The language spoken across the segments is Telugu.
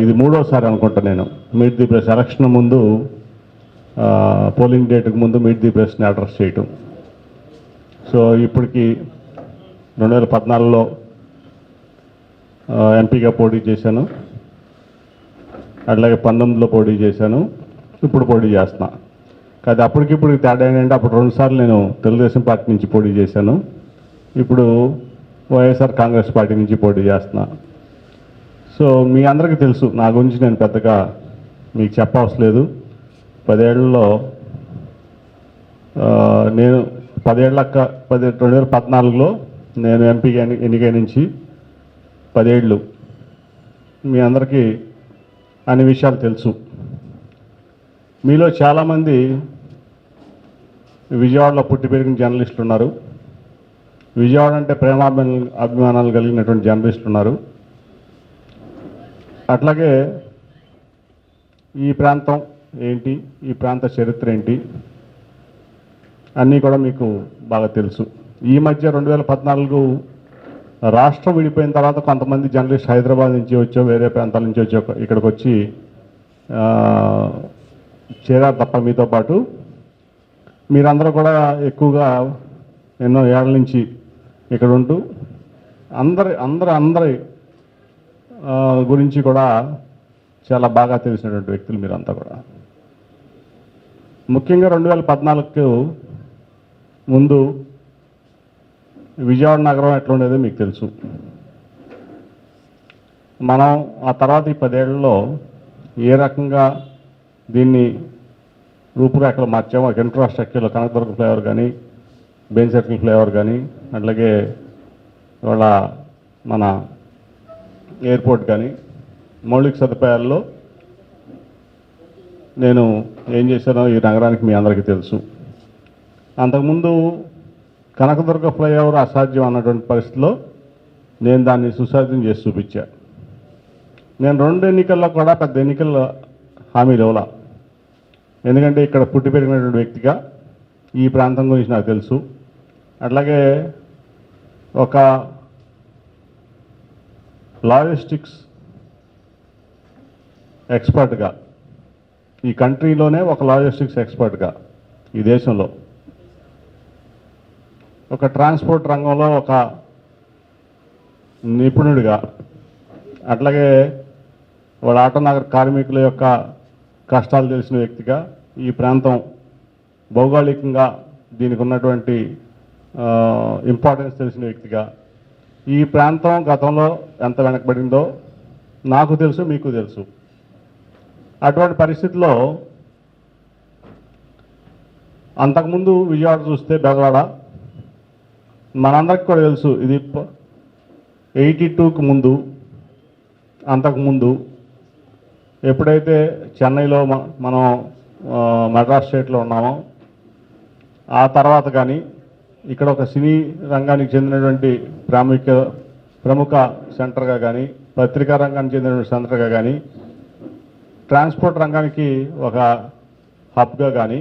ఇది మూడోసారి అనుకుంటా నేను. మీట్ ది ప్రెస్ ఎలక్షన్ ముందు పోలింగ్ డేట్కి ముందు మీట్ ది ప్రెస్ని అడ్రస్ చేయటం. సో ఇప్పటికి రెండు వేల పద్నాలుగులో ఎంపీగా పోటీ చేశాను. అట్లాగే పంతొమ్మిదిలో పోటీ చేశాను. ఇప్పుడు పోటీ చేస్తున్నా. కాదు అప్పటికిప్పుడు తేడా ఏంటంటే అప్పుడు రెండుసార్లు నేను తెలుగుదేశం పార్టీ నుంచి పోటీ చేశాను. ఇప్పుడు వైఎస్ఆర్ కాంగ్రెస్ పార్టీ నుంచి పోటీ చేస్తున్నా. సో మీ అందరికీ తెలుసు నా గురించి నేను పెద్దగా మీకు చెప్పవసలేదు. పదేళ్ళలో నేను పదేళ్ళక్క పది రెండు వేల పద్నాలుగులో నేను ఎంపీ ఎన్ని- నుంచి పదేళ్ళు మీ అందరికీ అన్ని విషయాలు తెలుసు. మీలో చాలామంది విజయవాడలో పుట్టి పెరిగిన జర్నలిస్టులు ఉన్నారు విజయవాడ అంటే ప్రేమాభి అభిమానాలు కలిగినటువంటి జర్నలిస్టులు ఉన్నారు అట్లాగే ఈ ప్రాంతం ఏంటి? ఈ ప్రాంత చరిత్ర ఏంటి? అన్నీ కూడా మీకు బాగా తెలుసు. ఈ మధ్య రెండు వేల పద్నాలుగు రాష్ట్రం విడిపోయిన తర్వాత కొంతమంది జర్నలిస్ట్ హైదరాబాద్ నుంచి వచ్చో వేరే ప్రాంతాల నుంచి వచ్చో ఇక్కడికి వచ్చి చేరారు తప్ప మీతో పాటు. మీరందరూ కూడా ఎక్కువగా ఎన్నో ఏళ్ళ నుంచి ఇక్కడ ఉంటూ అందరి అందరి అందరి గురించి కూడా చాలా బాగా తెలిసినటువంటి వ్యక్తులు మీరంతా కూడా. ముఖ్యంగా రెండు వేల పద్నాలుగుకు ముందు విజయవాడ నగరం ఎట్లా ఉండేదో మీకు తెలుసు. మనం ఆ తర్వాత ఈ పదేళ్ళలో ఏ రకంగా దీన్ని రూపురేఖలు మార్చాము ఒక ఇన్ఫ్రాస్ట్రక్చర్లో కనకదుర్గ ఫ్లేవర్ కానీ బెన్ సర్కిల్ ఫ్లేవర్ కానీ అట్లాగే ఇవాళ మన ఎయిర్పోర్ట్ కానీ మౌలిక సదుపాయాల్లో నేను ఏం చేశానో ఈ నగరానికి మీ అందరికీ తెలుసు. అంతకుముందు కనకదుర్గ ఫ్లైఓవర్ అసాధ్యం అన్నటువంటి పరిస్థితిలో నేను దాన్ని సుసాధ్యం చేసి చూపించా. నేను రెండు ఎన్నికల్లో కూడా పెద్ద ఎన్నికల హామీలు ఇవ్వాల. ఎందుకంటే ఇక్కడ పుట్టి పెరిగినటువంటి వ్యక్తిగా ఈ ప్రాంతం గురించి నాకు తెలుసు. అట్లాగే ఒక లాజిస్టిక్స్ ఎక్స్పర్ట్గా. ఈ కంట్రీలోనే ఒక లాజిస్టిక్స్ ఎక్స్పర్ట్గా ఈ దేశంలో. ఒక ట్రాన్స్పోర్ట్ రంగంలో ఒక నిపుణుడిగా అట్లాగే వాళ్ళ ఆటోనగర్ కార్మికుల యొక్క కష్టాలు తెలిసిన వ్యక్తిగా ఈ ప్రాంతం భౌగోళికంగా దీనికి ఉన్నటువంటి ఇంపార్టెన్స్ తెలిసిన వ్యక్తిగా ఈ ప్రాంతం గతంలో ఎంత వెనకబడిందో నాకు తెలుసు మీకు తెలుసు. అటువంటి పరిస్థితిలో అంతకుముందు విజయవాడ చూస్తే బెదవాడ మనందరికి కూడా తెలుసు ఇది ఎయిటీ టూకి ముందు అంతకుముందు ఎప్పుడైతే చెన్నైలో మ- మనం మద్రాస్ స్టేట్లో ఉన్నామో ఆ తర్వాత కానీ ఇక్కడ ఒక సినీ రంగానికి చెందినటువంటి ప్రాముఖ్య ప్రముఖ సెంటర్గా కానీ పత్రికా రంగానికి చెందినటువంటి సెంటర్గా కానీ ట్రాన్స్పోర్ట్ రంగానికి ఒక హబ్గా కానీ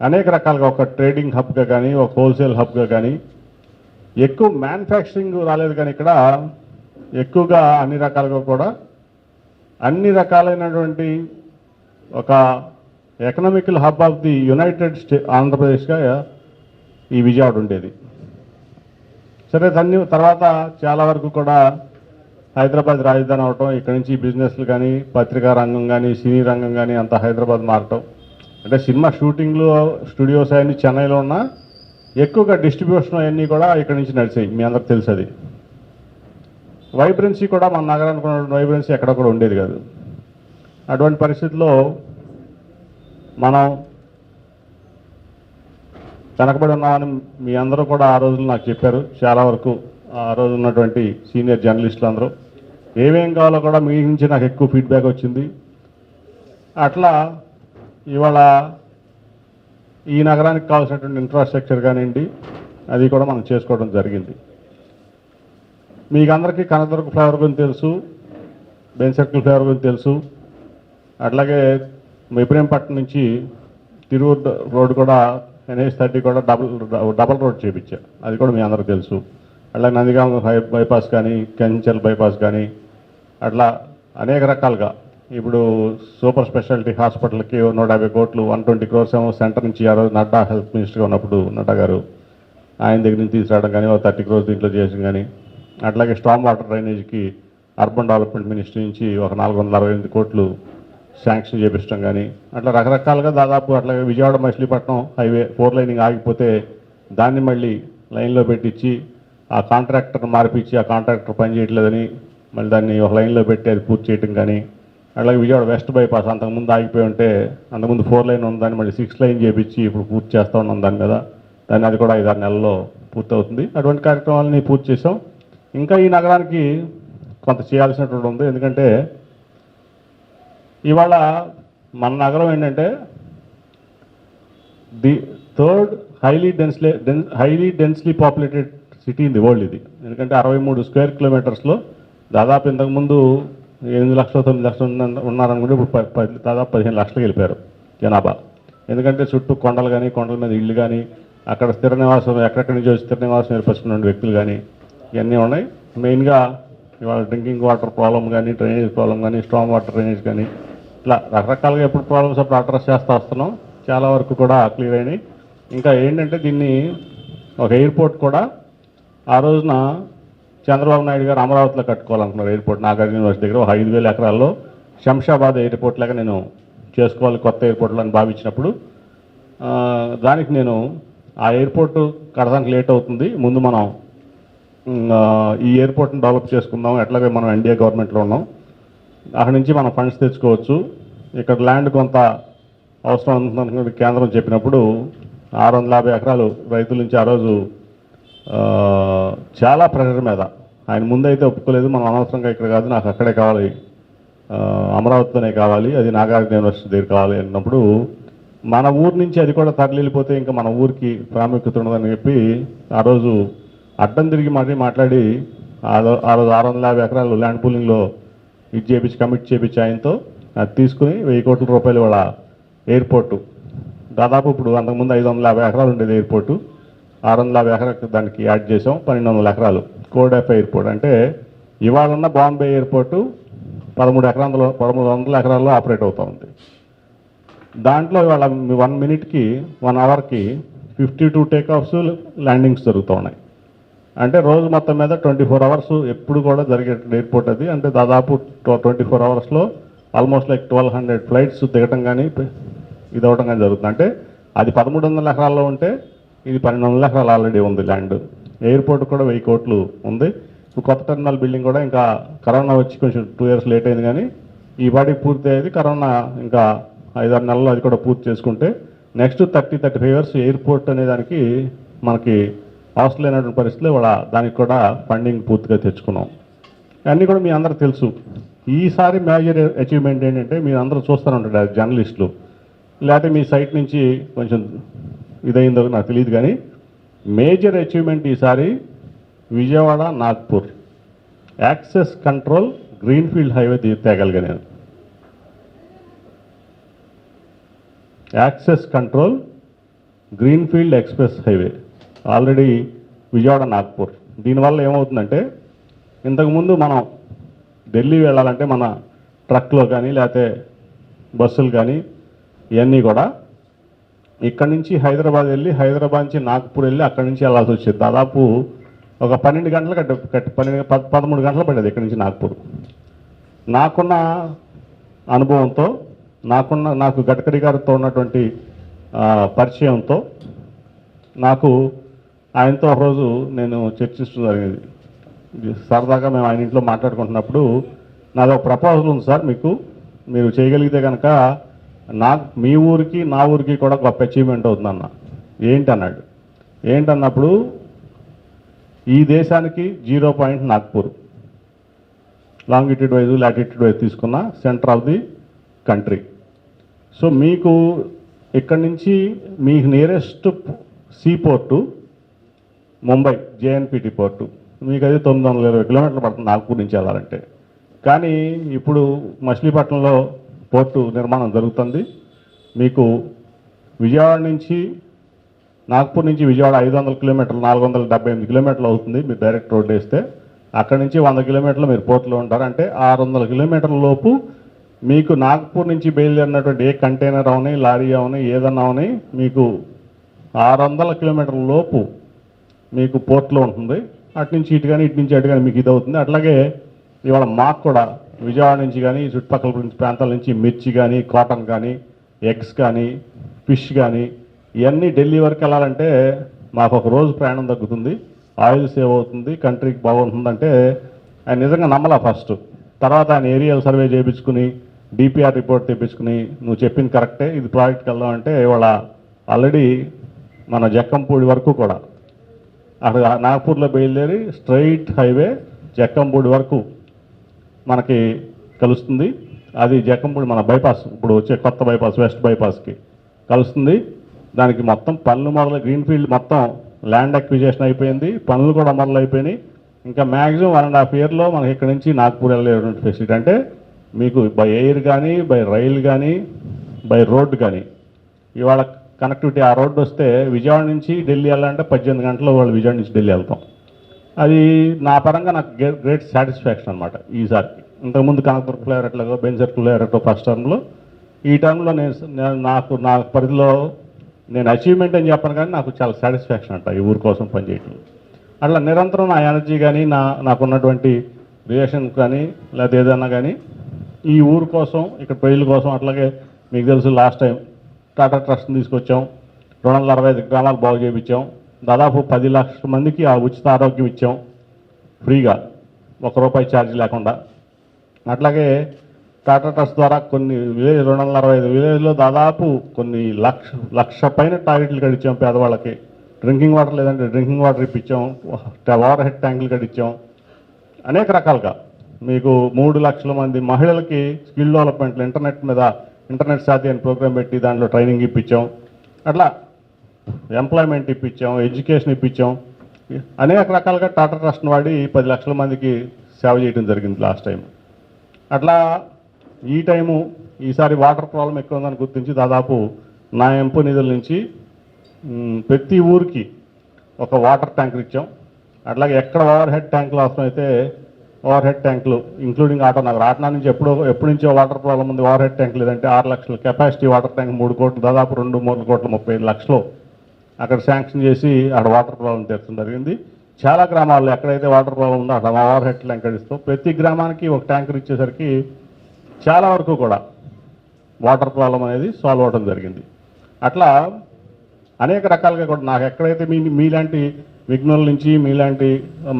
అనేక రకాలుగా ఒక ట్రేడింగ్ హబ్గా కానీ ఒక హోల్సేల్ హబ్గా కానీ ఎక్కువ మ్యానుఫ్యాక్చరింగ్ రాలేదు కానీ ఇక్కడ ఎక్కువగా అన్ని రకాలుగా కూడా అన్ని రకాలైనటువంటి ఒక economical hub of the united state ఆంధ్రప్రదేశ్గా ఈ విజయవాడ ఉండేది. సరే దాన్ని తర్వాత చాలా వరకు కూడా హైదరాబాద్ రాజధాని అవటం ఇక్కడ నుంచి బిజినెస్లు కానీ పత్రికా రంగం కానీ సినీ రంగం కానీ అంత హైదరాబాద్ మారటం. అంటే సినిమా షూటింగ్లు స్టూడియోస్ అవన్నీ చెన్నైలో ఉన్నా ఎక్కువగా డిస్ట్రిబ్యూషన్ అవన్నీ కూడా ఇక్కడ నుంచి నడిచాయి. మీ అందరికి తెలుసు అది. వైబ్రెన్సీ కూడా మన నగరానికి ఉన్న వైబ్రెన్సీ ఎక్కడ కూడా ఉండేది కాదు. అటువంటి పరిస్థితుల్లో మనం వెనకబడి ఉన్నామని మీ అందరూ కూడా ఆ రోజులు నాకు చెప్పారు. చాలా వరకు ఆ రోజు ఉన్నటువంటి సీనియర్ జర్నలిస్టులు అందరూ ఏమేం కావాలో కూడా మీ నుంచి నాకు ఎక్కువ ఫీడ్బ్యాక్ వచ్చింది. అట్లా ఇవాళ ఈ నగరానికి కావాల్సినటువంటి ఇన్ఫ్రాస్ట్రక్చర్ కానివ్వండి అది కూడా మనం చేసుకోవడం జరిగింది. మీకు అందరికీ కనకదుర్గ ఫ్లైఓవర్ గురించి తెలుసు బెన్ సర్కిల్ ఫ్లైఓవర్ గురించి తెలుసు. అట్లాగే ఇబ్రహీంపట్నం నుంచి తిరువురు రోడ్డు కూడా ఎన్హెచ్ థర్టీ కూడా డబల్ డబల్ రోడ్ చేయించా అది కూడా మీ అందరికి తెలుసు. అట్లా నందిగామ బైపాస్ కానీ కంచెల్ బైపాస్ కానీ అట్లా అనేక రకాలుగా. ఇప్పుడు సూపర్ స్పెషాలిటీ హాస్పిటల్కి నూట యాభై కోట్లు వన్ ట్వంటీ క్రోర్స్ ఏమో సెంటర్ నుంచి ఆ రోజు నడ్డా హెల్త్ మినిస్టర్గా ఉన్నప్పుడు నడ్డా గారు ఆయన దగ్గర నుంచి తీసుకురావడం కానీ ఒక థర్టీ క్రోర్స్ దీంట్లో చేయడం కానీ అట్లాగే స్ట్రాంగ్ వాటర్ డ్రైనేజ్కి అర్బన్ డెవలప్మెంట్ మినిస్ట్రీ నుంచి ఒక నాలుగు వందల అరవై ఎనిమిది కోట్లు శాంక్షన్ చేపించడం కానీ అట్లా రకరకాలుగా దాదాపు అట్లాగే Vijayawada Machilipatnam highway four laning ఆగిపోతే దాన్ని మళ్ళీ లైన్లో పెట్టించి ఆ కాంట్రాక్టర్ మార్పించి ఆ కాంట్రాక్టర్ పని చేయట్లేదని మళ్ళీ దాన్ని ఒక లైన్లో పెట్టి అది పూర్తి చేయటం కానీ అట్లాగే విజయవాడ వెస్ట్ బైపాస్ అంతకుముందు ఆగిపోయి ఉంటే అంతకుముందు ఫోర్ లైన్ ఉందని మళ్ళీ సిక్స్ లైన్ చేపించి ఇప్పుడు పూర్తి చేస్తూ ఉన్నాం దాని మీద దాన్ని అది కూడా ఐదారు నెలల్లో పూర్తవుతుంది. అటువంటి కార్యక్రమాలని పూర్తి చేసాం ఇంకా ఈ నగరానికి కొంత చేయాల్సినటువంటి ఉంది. ఎందుకంటే ఇవాళ మన నగరం ఏంటంటే the third highly densely den highly densely populated city in the world ఇది. ఎందుకంటే అరవై మూడు స్క్వేర్ కిలోమీటర్స్లో దాదాపు ఇంతకుముందు ఎనిమిది లక్షలు తొమ్మిది లక్షలు ఉన్నారనుకుంటే ఇప్పుడు ప- పది- దాదాపు పదిహేను లక్షలకు వెళ్ళిపోయారు జనాభా. ఎందుకంటే చుట్టూ కొండలు కానీ కొండల మీద ఇళ్ళు కానీ అక్కడ స్థిర నివాసం ఎక్కడెక్కడి నుంచి స్థిర నివాసం ఏర్పరచుకున్న వ్యక్తులు కానీ ఇవన్నీ ఉన్నాయి. మెయిన్గా ఇవాళ డ్రింకింగ్ వాటర్ ప్రాబ్లం కానీ డ్రైనేజ్ ప్రాబ్లం కానీ స్ట్రాంగ్ వాటర్ డ్రైనేజ్ కానీ ఇట్లా రకరకాలుగా ఎప్పుడు ప్రాబ్లమ్స్ అప్పుడు అడ్రస్ చేస్తూ వస్తున్నాం. చాలా వరకు కూడా క్లియర్ అయినాయి. ఇంకా ఏంటంటే దీన్ని ఒక ఎయిర్పోర్ట్ కూడా ఆ రోజున చంద్రబాబు నాయుడు గారు అమరావతిలో కట్టుకోవాలనుకున్నారు ఎయిర్పోర్ట్ నాగార్జున యూనివర్సిటీ దగ్గర ఒక ఐదు వేల ఎకరాల్లో శంషాబాద్ ఎయిర్పోర్ట్ లాగా నేను చేసుకోవాలి కొత్త ఎయిర్పోర్ట్లో అని భావించినప్పుడు దానికి నేను ఆ ఎయిర్పోర్ట్ కడదానికి లేట్ అవుతుంది. ముందు మనం ఈ ఎయిర్పోర్ట్ని డెవలప్ చేసుకుందాం. ఎట్లాగే మనం ఎన్డీఏ గవర్నమెంట్లో ఉన్నాం. అక్కడి నుంచి మనం ఫండ్స్ తెచ్చుకోవచ్చు. ఇక్కడ ల్యాండ్ కొంత అవసరం అనుకున్న కేంద్రం చెప్పినప్పుడు ఆరు వందల యాభై ఎకరాలు రైతుల నుంచి ఆ రోజు చాలా ప్రెషర్ మీద. ఆయన ముందైతే ఒప్పుకోలేదు. మనం అనవసరంగా ఇక్కడ కాదు నాకు అక్కడే కావాలి. అమరావతిలోనే కావాలి. అది నాగార్జున యూనివర్సిటీ దగ్గర కావాలి అన్నప్పుడు మన ఊరు నుంచి అది కూడా తరలిపోతే ఇంకా మన ఊరికి ప్రాముఖ్యత ఉండదని చెప్పి ఆ రోజు అడ్డం తిరిగి మళ్ళీ మాట్లాడి ఆ రోజు ఆరు వందల యాభై ఎకరాలు ల్యాండ్ పూలింగ్లో ఇది చేపించి కమిట్ చేపించి ఆయనతో అది తీసుకుని వెయ్యి కోట్ల రూపాయలు వాళ్ళ ఎయిర్పోర్టు. దాదాపు ఇప్పుడు అంతకుముందు ఐదు వందల యాభై ఎకరాలు ఉండేది ఎయిర్పోర్టు. ఆరు వందల యాభై ఎకరాలు దానికి యాడ్ చేసాం పన్నెండు వందల ఎకరాలు. కోడెఫ్ ఎయిర్పోర్ట్ అంటే ఇవాళ ఉన్న బాంబే ఎయిర్పోర్టు పదమూడు ఎకరాల పదమూడు వందల ఎకరాల్లో ఆపరేట్ అవుతూ ఉంది. దాంట్లో ఇవాళ వన్ మినిట్కి వన్ అవర్కి fifty two take offs landings జరుగుతూ ఉన్నాయి. అంటే రోజు మొత్తం మీద ట్వంటీ ఫోర్ అవర్స్ ఎప్పుడు కూడా జరిగే ఎయిర్పోర్ట్ అది. అంటే దాదాపు ట్వంటీ ఫోర్ అవర్స్లో almost like twelve hundred flights దిగటం కానీ ఇది అవ్వటం కానీ జరుగుతుంది. అంటే అది పదమూడు వందల ఎకరాల్లో ఉంటే ఇది పన్నెండు వందల ఎకరాలు ఆల్రెడీ ఉంది ల్యాండ్. ఎయిర్పోర్ట్ కూడా వెయ్యి కోట్లు ఉంది. కొత్త టెర్మినల్ బిల్డింగ్ కూడా ఇంకా కరోనా వచ్చి కొంచెం టూ ఇయర్స్ లేట్ అయింది కానీ ఈ పాటికి పూర్తి అయ్యేది కరోనా ఇంకా ఐదారు నెలల్లో అది కూడా పూర్తి చేసుకుంటే next thirty thirty five years airport అనే దానికి మనకి అవసరం లేనటువంటి పరిస్థితుల్లో కూడా దానికి కూడా ఫండింగ్ పూర్తిగా తెచ్చుకున్నాం. అన్నీ కూడా మీ అందరూ తెలుసు. ఈసారి మేజర్ అచీవ్మెంట్ ఏంటంటే మీరు అందరూ చూస్తూనే ఉంటారు జర్నలిస్టులు లేకపోతే మీ సైట్ నుంచి కొంచెం ఇదైందో నాకు తెలియదు కానీ మేజర్ అచీవ్మెంట్ ఈసారి Vijayawada Nagpur. Access control greenfield highway తీ- నేను. Access control greenfield express highway already Vijayawada Nagpur. దీనివల్ల ఏమవుతుందంటే ఇంతకుముందు మనం ఢిల్లీ వెళ్ళాలంటే మన ట్రక్లో కానీ లేకపోతే బస్సులు కానీ ఇవన్నీ కూడా ఇక్కడి నుంచి హైదరాబాద్ వెళ్ళి హైదరాబాద్ నుంచి నాగ్పూర్ వెళ్ళి అక్కడి నుంచి వెళ్ళాల్సి వచ్చేది. దాదాపు ఒక పన్నెండు గంటలు కట్ట కట్టి పన్నెండు పదమూడు గంటలు పడేది ఇక్కడి నుంచి నాగ్పూర్. నాకున్న అనుభవంతో నాకున్న నాకు గడ్కరీ గారితో ఉన్నటువంటి పరిచయంతో నాకు ఆయనతో ఒకరోజు నేను చర్చించడం జరిగింది. ఇది సరదాగా మేము ఆయన ఇంట్లో మాట్లాడుకుంటున్నప్పుడు నాది ఒక ప్రపోజల్ ఉంది సార్ మీకు. మీరు చేయగలిగితే కనుక నా మీ ఊరికి నా ఊరికి కూడా గొప్ప అచీవ్మెంట్ అవుతుందన్న ఏంటి అన్నాడు ఏంటన్నప్పుడు ఈ దేశానికి zero point Nagpur. Longitude wise latitude wise తీసుకున్న centre of the country. So మీకు ఇక్కడి నుంచి మీ nearest sea port Mumbai JNPT port మీకు అది తొమ్మిది వందల ఇరవై కిలోమీటర్లు పడుతుంది నాగ్పూర్ నుంచి వెళ్ళాలంటే. కానీ ఇప్పుడు మచిలీపట్నంలో పోర్టు నిర్మాణం జరుగుతుంది. మీకు విజయవాడ నుంచి నాగ్పూర్ నుంచి విజయవాడ ఐదు వందల కిలోమీటర్లు నాలుగు వందల డెబ్బై ఎనిమిది కిలోమీటర్లు అవుతుంది మీరు డైరెక్ట్ రోడ్ వేస్తే. అక్కడి నుంచి వంద కిలోమీటర్లు మీరు పోర్టులో ఉంటారు. అంటే ఆరు వందల కిలోమీటర్ల లోపు మీకు నాగ్పూర్ నుంచి బయలుదేరినటువంటి ఏ కంటైనర్ అవని లారీ అవని ఏదన్నా అవని మీకు ఆరు వందల కిలోమీటర్ల లోపు మీకు పోర్ట్లో ఉంటుంది. అటు నుంచి ఇటు కానీ ఇటు నుంచి అటు కానీ మీకు ఇది అవుతుంది అట్లాగే ఇవాళ మాకు కూడా విజయవాడ నుంచి కానీ చుట్టుపక్కల నుంచి ప్రాంతాల నుంచి మిర్చి కానీ కాటన్ కానీ ఎగ్స్ కానీ ఫిష్ కానీ ఇవన్నీ ఢిల్లీ వరకు వెళ్ళాలంటే మాకు ఒక రోజు ప్రయాణం తగ్గుతుంది. ఆయిల్ సేవ్ అవుతుంది కంట్రీకి బాగుంటుందంటే ఆయన నిజంగా నమ్మలా ఫస్ట్. తర్వాత ఆయన ఏరియల్ సర్వే చేయించుకుని డిపిఆర్ రిపోర్ట్ తెప్పించుకుని నువ్వు చెప్పింది కరెక్టే. ఇది ప్రాజెక్ట్కి వెళ్దాం అంటే ఇవాళ ఆల్రెడీ మన జక్కంపూడి వరకు కూడా అక్కడ నాగపూర్లో బయలుదేరి స్ట్రైట్ హైవే జక్కంపూడి వరకు మనకి కలుస్తుంది. అది జక్కంపూడి మన బైపాస్ ఇప్పుడు వచ్చే కొత్త బైపాస్ వెస్ట్ బైపాస్కి కలుస్తుంది. దానికి మొత్తం పనులు మొదలు గ్రీన్ఫీల్డ్ మొత్తం ల్యాండ్ అక్విజేషన్ అయిపోయింది. పనులు కూడా మొదలు అయిపోయినాయి ఇంకా మ్యాక్సిమం వన్ అండ్ హాఫ్ ఇయర్లో మనకి ఇక్కడ నుంచి నాగ్పూర్ వెళ్ళేటువంటి ఫెసిలిటీ అంటే మీకు బై ఎయిర్ కానీ బై రైల్ కానీ బై రోడ్ కానీ ఇవాళ కనెక్టివిటీ ఆ రోడ్డు వస్తే విజయవాడ నుంచి ఢిల్లీ వెళ్ళాలంటే పద్దెనిమిది గంటలు వాళ్ళు విజయవాడ నుంచి ఢిల్లీ వెళ్తాం. అది నా పరంగా నాకు గ్రేట్ సాటిస్ఫాక్షన్ అనమాట ఈసారికి. ఇంతకుముందు కనకదుర్గ ఫ్లేవర్ ఎట్లాగో బెంజర్ ఫ్లేవర్ ఫస్ట్ టర్మ్లో ఈ టర్మ్లో నేను నాకు నా పరిధిలో నేను అచీవ్మెంట్ అని చెప్పను కానీ నాకు చాలా సాటిస్ఫాక్షన్ అంట ఈ ఊరు కోసం పనిచేయటం అట్లా నిరంతరం నా ఎనర్జీ కానీ నా నాకున్నటువంటి రిలేషన్ కానీ లేదా ఏదైనా కానీ ఈ ఊరు కోసం ఇక్కడ ప్రజల కోసం అట్లాగే మీకు తెలుసు లాస్ట్ టైం టాటా ట్రస్ట్ని తీసుకొచ్చాం. రెండు వందల అరవై ఐదు గ్రామాలు బాగు చేయించాం. దాదాపు పది లక్షల మందికి ఆ ఉచిత ఆరోగ్యం ఇచ్చాం. ఫ్రీగా. ఒక రూపాయి ఛార్జ్ లేకుండా. అట్లాగే టాటా ట్రస్ట్ ద్వారా కొన్ని విలేజ్ రెండు వందల అరవై ఐదు విలేజ్లో దాదాపు కొన్ని లక్ష లక్ష పైన టాయిలెట్లు కట్టించాం పేదవాళ్ళకి. డ్రింకింగ్ వాటర్ లేదంటే డ్రింకింగ్ వాటర్ ఇప్పించాం వాటర్ హెడ్ ట్యాంకులు కట్టించాం అనేక రకాలుగా. మీకు మూడు లక్షల మంది మహిళలకి స్కిల్ డెవలప్మెంట్లు ఇంటర్నెట్ మీద ఇంటర్నెట్ సాధ్య అని ప్రోగ్రామ్ పెట్టి దాంట్లో ట్రైనింగ్ ఇప్పించాం. అట్లా ఎంప్లాయ్మెంట్ ఇప్పించాం ఎడ్యుకేషన్ ఇప్పించాం. అనేక రకాలుగా టాటా ట్రస్ట్ని వాడి పది లక్షల మందికి సేవ చేయడం జరిగింది లాస్ట్ టైం. అట్లా ఈ టైము ఈసారి వాటర్ ప్రాబ్లం ఎక్కువ ఉందని గుర్తించి దాదాపు నా ఎంపు నిధుల నుంచి ప్రతి ఊరికి ఒక వాటర్ ట్యాంకర్ ఇచ్చాం. అట్లాగే ఎక్కడ ఓవర్ హెడ్ ట్యాంకులు అయితే ఓవర్ హెడ్ ట్యాంకులు ఇంక్లూడింగ్ ఆటో. నాకు రాట్నా నుంచి ఎప్పుడో ఎప్పటి నుంచో వాటర్ ప్రాబ్లం ఉంది. ఓవర్ హెడ్ ట్యాంక్ లేదంటే ఆరు లక్షల. కెపాసిటీ వాటర్ ట్యాంక్ మూడు కోట్లు దాదాపు రెండు మూడు కోట్ల ముప్పై లక్షలు. అక్కడ శాంక్షన్ చేసి అక్కడ వాటర్ ప్రాబ్లం తీర్చడం జరిగింది. చాలా గ్రామాల్లో ఎక్కడైతే వాటర్ ప్రాబ్లం ఉందో అక్కడ ఓవర్ హెడ్ ట్యాంక్ ఇస్తాం ప్రతి గ్రామానికి ఒక ట్యాంకర్ ఇచ్చేసరికి చాలా వరకు కూడా వాటర్ ప్రాబ్లం అనేది సాల్వ్ అవడం జరిగింది. అట్లా అనేక రకాలుగా కూడా నాకు ఎక్కడైతే మీ మీలాంటి విఘ్నుల నుంచి మీలాంటి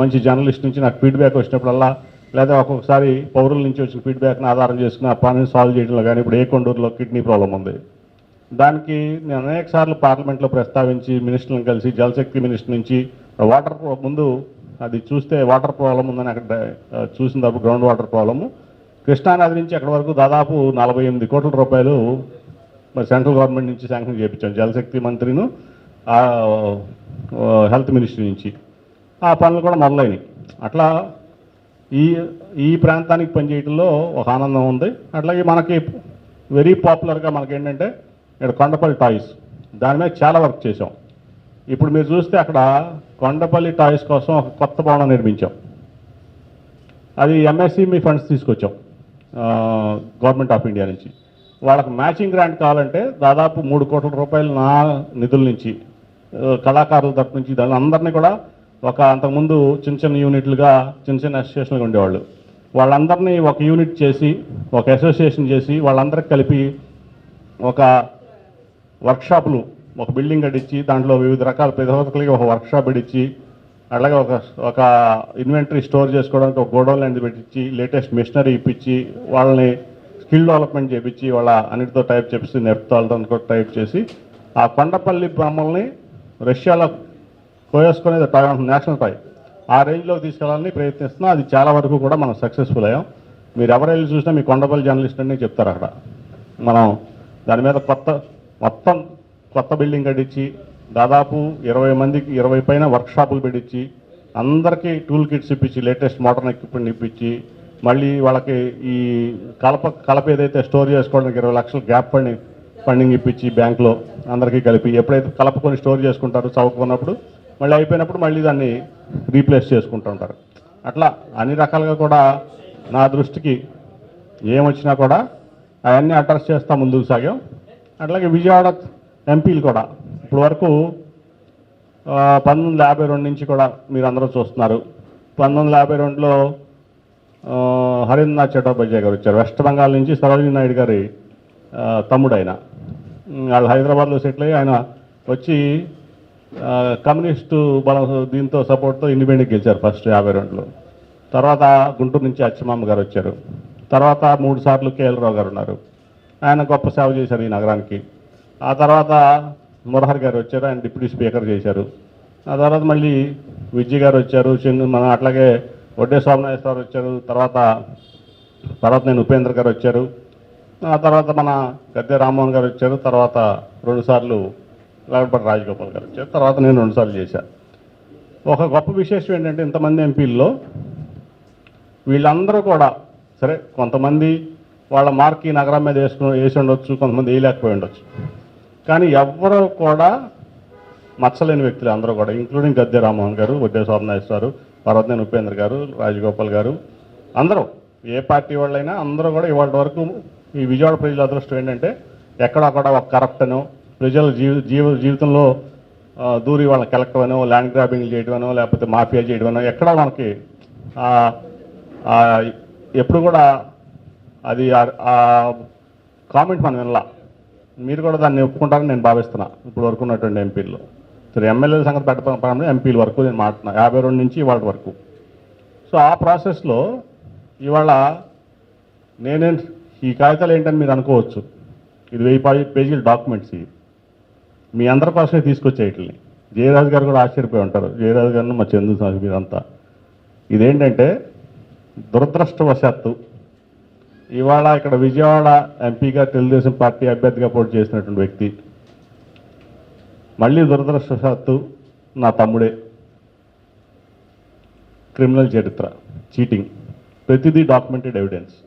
మంచి జర్నలిస్ట్ నుంచి నాకు ఫీడ్బ్యాక్ వచ్చినప్పుడల్లా లేదా ఒక్కొక్కసారి పౌరుల నుంచి వచ్చిన ఫీడ్బ్యాక్ని ఆధారం చేసుకుని ఆ పనిని సాల్వ్ చేయడంలో కానీ ఇప్పుడు ఏ కొండూరులో కిడ్నీ ప్రాబ్లం ఉంది. దానికి నేను అనేక సార్లు పార్లమెంట్లో ప్రస్తావించి మినిస్టర్లను కలిసి జలశక్తి మినిస్టర్ నుంచి వాటర్ ముందు అది చూస్తే వాటర్ ప్రాబ్లం ఉందని అక్కడ చూసిన తప్పుడు గ్రౌండ్ వాటర్ ప్రాబ్లము కృష్ణానది నుంచి అక్కడ వరకు దాదాపు నలభై ఎనిమిది కోట్ల రూపాయలు మరి సెంట్రల్ గవర్నమెంట్ నుంచి శాంక్షన్ చేయించాం జలశక్తి మంత్రిను. హెల్త్ మినిస్ట్రీ నుంచి. ఆ పనులు కూడా మొదలైనవి అట్లా ఈ ఈ ప్రాంతానికి పనిచేయడంలో ఒక ఆనందం ఉంది. అట్లాగే మనకి వెరీ పాపులర్గా మనకి ఏంటంటే ఇక్కడ కొండపల్లి టాయ్స్. దాని మీద చాలా వర్క్ చేసాం ఇప్పుడు మీరు చూస్తే అక్కడ కొండపల్లి టాయ్స్ కోసం ఒక కొత్త భవనం నిర్మించాం. అది ఎంఎస్సిమి ఫండ్స్ తీసుకొచ్చాం గవర్నమెంట్ ఆఫ్ ఇండియా నుంచి. వాళ్ళకి మ్యాచింగ్ గ్రాంట్ కావాలంటే దాదాపు మూడు కోట్ల రూపాయలు నా నిధుల నుంచి కళాకారుల తరపు నుంచి దాని అందరినీ కూడా ఒక అంతకుముందు చిన్న చిన్న యూనిట్లుగా చిన్న చిన్న అసోసియేషన్లుగా ఉండేవాళ్ళు. వాళ్ళందరినీ ఒక యూనిట్ చేసి ఒక అసోసియేషన్ చేసి వాళ్ళందరికి కలిపి ఒక వర్క్షాపులు ఒక బిల్డింగ్ కట్టించి దాంట్లో వివిధ రకాల ప్రతి ఒక వర్క్షాప్ పెట్టించి అలాగే ఒక ఒక ఇన్వెంటరీ స్టోర్ చేసుకోవడానికి ఒక గోడౌన్ లాంటిది పెట్టించి లేటెస్ట్ మిషనరీ ఇప్పించి వాళ్ళని స్కిల్ డెవలప్మెంట్ చేపించి వాళ్ళ అన్నిటితో టైప్ చేపిస్తే నెప్తాలతో టైప్ చేసి ఆ కొండపల్లి బొమ్మల్ని రష్యాలో కోయేసుకునేది టైం నేషనల్ టై ఆ రేంజ్లో తీసుకెళ్ళాలని ప్రయత్నిస్తున్నాం అది చాలా వరకు కూడా మనం సక్సెస్ఫుల్ అయ్యాం. మీరు ఎవరు వెళ్ళి చూసినా మీ కొండపల్లి జర్నలిస్ట్ అని చెప్తారు అక్కడ. మనం దాని మీద కొత్త మొత్తం కొత్త బిల్డింగ్ కట్టించి దాదాపు ఇరవై మందికి ఇరవై పైన వర్క్షాపులు పెట్టించి అందరికీ టూల్ కిట్స్ ఇప్పించి లేటెస్ట్ మోడర్న్ ఎక్విప్మెంట్ ఇప్పించి మళ్ళీ వాళ్ళకి ఈ కలప కలప ఏదైతే స్టోర్ చేసుకోవడానికి ఇరవై లక్షలు గ్యాప్ ఫండింగ్ ఫండింగ్ ఇప్పించి బ్యాంక్లో అందరికీ కలిపి ఎప్పుడైతే కలపకొని స్టోర్ చేసుకుంటారో చదువుకున్నప్పుడు మళ్ళీ అయిపోయినప్పుడు మళ్ళీ దాన్ని రీప్లేస్ చేసుకుంటూ ఉంటారు. అట్లా అన్ని రకాలుగా కూడా నా దృష్టికి ఏమొచ్చినా కూడా అవన్నీ అడ్రస్ చేస్తా ముందుకు సాగాం. అట్లాగే విజయవాడ ఎంపీలు కూడా ఇప్పటి వరకు పంతొమ్మిది వందల యాభై రెండు నుంచి కూడా మీరు అందరూ చూస్తున్నారు. పంతొమ్మిది వందల యాభై రెండులో హరీంద్రనాథ్ చట్టోపాధ్యాయ గారు వచ్చారు. వెస్ట్ బెంగాల్ నుంచి సరోజినీ నాయుడు గారి తమ్ముడు ఆయన వాళ్ళు హైదరాబాద్లో సెటిల్ అయ్యి ఆయన వచ్చి కమ్యూనిస్టు బలం దీంతో సపోర్ట్తో ఇండిపెండెంట్ గెలిచారు ఫస్ట్ యాభై రెండులో. తర్వాత గుంటూరు నుంచి అచ్చమామ్మ గారు వచ్చారు. తర్వాత మూడు సార్లు కేఎల్ రావు గారు ఉన్నారు. ఆయన గొప్ప సేవ చేశారు ఈ నగరానికి. ఆ తర్వాత మురహర్ గారు వచ్చారు ఆయన డిప్యూటీ స్పీకర్ చేశారు. ఆ తర్వాత మళ్ళీ విజయ్ గారు వచ్చారు చిన్న మన అట్లాగే వడ్డే సోమనాథేశ్వర వచ్చారు. తర్వాత తర్వాత నేను ఉపేంద్ర గారు వచ్చారు. ఆ తర్వాత మన గద్దె రామ్మోహన్ గారు వచ్చారు తర్వాత రెండుసార్లు లగడపల్లి రాజగోపాల్ గారు వచ్చారు తర్వాత నేను రెండుసార్లు చేశాను ఒక గొప్ప విశేషం ఏంటంటే ఇంతమంది ఎంపీల్లో వీళ్ళందరూ కూడా సరే కొంతమంది వాళ్ళ మార్క్ ఈ నగరం మీద వేసుకుని వేసి ఉండొచ్చు కొంతమంది వేయలేకపోయి ఉండొచ్చు. కానీ ఎవరు కూడా మచ్చలేని వ్యక్తులు అందరూ కూడా ఇంక్లూడింగ్ గద్దె రామ్మోహన్ గారు ఉద్దే స్వామినాయస్ గారు పర్వతనేని ఉపేంద్ర గారు రాజగోపాల్ గారు అందరూ ఏ పార్టీ వాళ్ళైనా అందరూ కూడా ఇవాళ వరకు ఈ విజయవాడ ప్రజల అదృష్టం ఏంటంటే ఎక్కడక్కడ ఒక కరప్ట్ ప్రజల జీవి జీవ జీవితంలో దూరి వాళ్ళని కలెక్ట్ అనో ల్యాండ్ గ్రాబింగ్ చేయడమనో లేకపోతే మాఫియా చేయడమనో ఎక్కడ మనకి ఎప్పుడు కూడా అది కామెంట్ మనం వినలా. మీరు కూడా దాన్ని ఒప్పుకుంటారని నేను భావిస్తున్నా ఇప్పుడు వరకు ఉన్నటువంటి ఎంపీల్లో. సరే ఎమ్మెల్యేల సంగతి పెట్టడం ఎంపీల వరకు నేను మాట్లాడుతున్నా యాభై రెండు నుంచి ఇవాళ వరకు. సో ఆ ప్రాసెస్లో ఇవాళ నేనే ఈ కాగితాలు ఏంటని మీరు అనుకోవచ్చు. ఇది వెయ్యి పేజీల డాక్యుమెంట్స్ ఇవి. మీ అందరి తీసుకొచ్చే తీసుకొచ్చేయట్లని జయరాజు గారు కూడా ఆశ్చర్యపోయి ఉంటారు. జయరాజు గారిని మా చందు సాగు మీరంతా ఇదేంటంటే దురదృష్టవశాత్తు ఇవాళ ఇక్కడ విజయవాడ ఎంపీగా తెలుగుదేశం పార్టీ అభ్యర్థిగా పోటీ చేసినటువంటి వ్యక్తి. మళ్ళీ దురదృష్టవశాత్తు నా తమ్ముడే. క్రిమినల్ చరిత్ర. చీటింగ్. ప్రతిదీ డాక్యుమెంటెడ్ ఎవిడెన్స్.